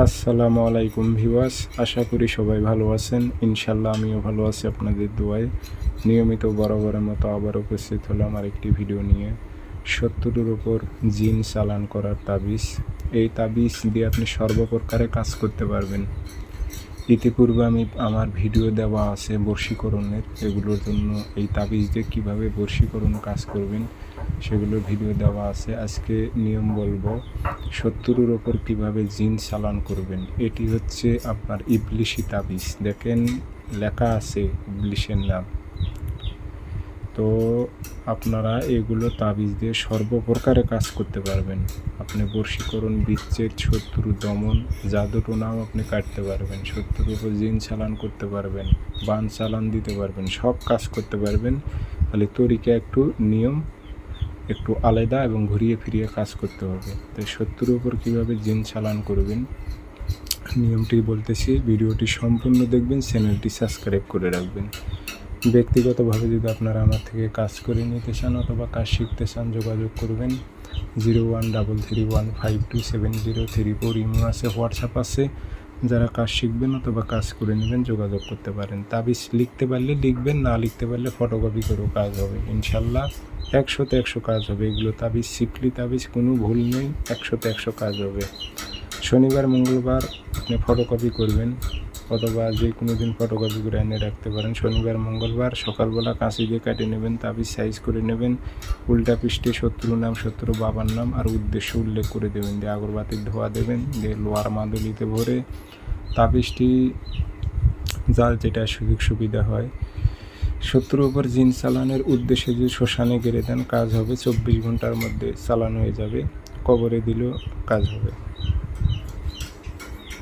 আসসালামু আলাইকুম ভিওয়াস আশা করি সবাই ভালো আছেন। ইনশাল্লাহ আমিও ভালো আছি আপনাদের দোয়ায়। নিয়মিত বরাবরের মতো আবার উপস্থিত হলাম আরেকটি ভিডিও নিয়ে। সত্তরের ওপর জিন চালান করার তাবিজ। এই তাবিজ দিয়ে আপনি সর্বপ্রকারে কাজ করতে পারবেন। ইতিপূর্বে আমি আমার ভিডিও দেওয়া আছে বর্ষীকরণের। এগুলোর জন্য এই তাবিজ দিয়ে কীভাবে বর্ষীকরণ কাজ করবেন সেগুলোর ভিডিও দেওয়া আছে। আজকে নিয়ম বলব, সত্তরের ওপর কীভাবে জিন চালান করবেন, এটি হচ্ছে আপনার ইবলিশি তাবিজ। দেখেন, লেখা আছে ইবলিশের নাম। তো আপনারা এগুলো তাবিজ দিয়ে সর্বপ্রকারে কাজ করতে পারবেন। আপনি বর্ষীকরণ বিচ্ছেদ শত্রু, দমন, জাদুটোনাও আপনি কাটতে পারবেন। শত্রুর উপর জিন চালান করতে পারবেন, বান চালান দিতে পারবেন, সব কাজ করতে পারবেন। তাহলে তরিকা একটু নিয়ম, একটু আলাদা এবং ঘুরিয়ে ফিরিয়ে কাজ করতে হবে। তাই শত্রুর উপর কীভাবে জিন চালান করবেন, নিয়মটি বলতেছি। ভিডিওটি সম্পূর্ণ দেখবেন, চ্যানেলটি সাবস্ক্রাইব করে রাখবেন। ব্যক্তিগতভাবে যদি আপনারা আমার থেকে কাজ করে নিতে চান অথবা কাজ শিখতে চান, যোগাযোগ করবেন zero one double three one five two seven zero three four. Imo আছে, হোয়াটসঅ্যাপ আছে। যারা কাজ শিখবেন অথবা কাজ করে নেবেন, যোগাযোগ করতে পারেন। তাবিজ লিখতে পারলে লিখবেন, না লিখতে পারলে ফটোকপি করেও কাজ হবে। ইনশাল্লাহ একশোতে একশো কাজ হবে। এগুলো তাবিজ শিখলি তাবিজ, কোনো ভুল নেই, একশোতে একশো কাজ হবে। শনিবার, মঙ্গলবার আপনি ফটোকপি করবেন। অথবা যে কোনো দিন ফটোকপি করে এনে রাখতে পারেন। শনিবার, মঙ্গলবার সকালবেলা কাঁচি দিয়ে কাটে নেবেন, তাবিজ সাইজ করে নেবেন, উল্টা পৃষ্ঠে শত্রু নাম শত্রু বাবার নাম আর উদ্দেশ্য উল্লেখ করে দেবেন। দিয়ে আগরবাতির ধোয়া দেবেন, দিয়ে লোয়ার মাদুলিতে ভরে তাবিজটি যার যেটা সুযোগ সুবিধা হয়। শত্রুর উপর জিন চালানের উদ্দেশ্যে যে শ্মশানে গেড়ে দেন, কাজ হবে। চব্বিশ ঘণ্টার মধ্যে চালানো হয়ে যাবে। কবরে দিলেও কাজ হবে।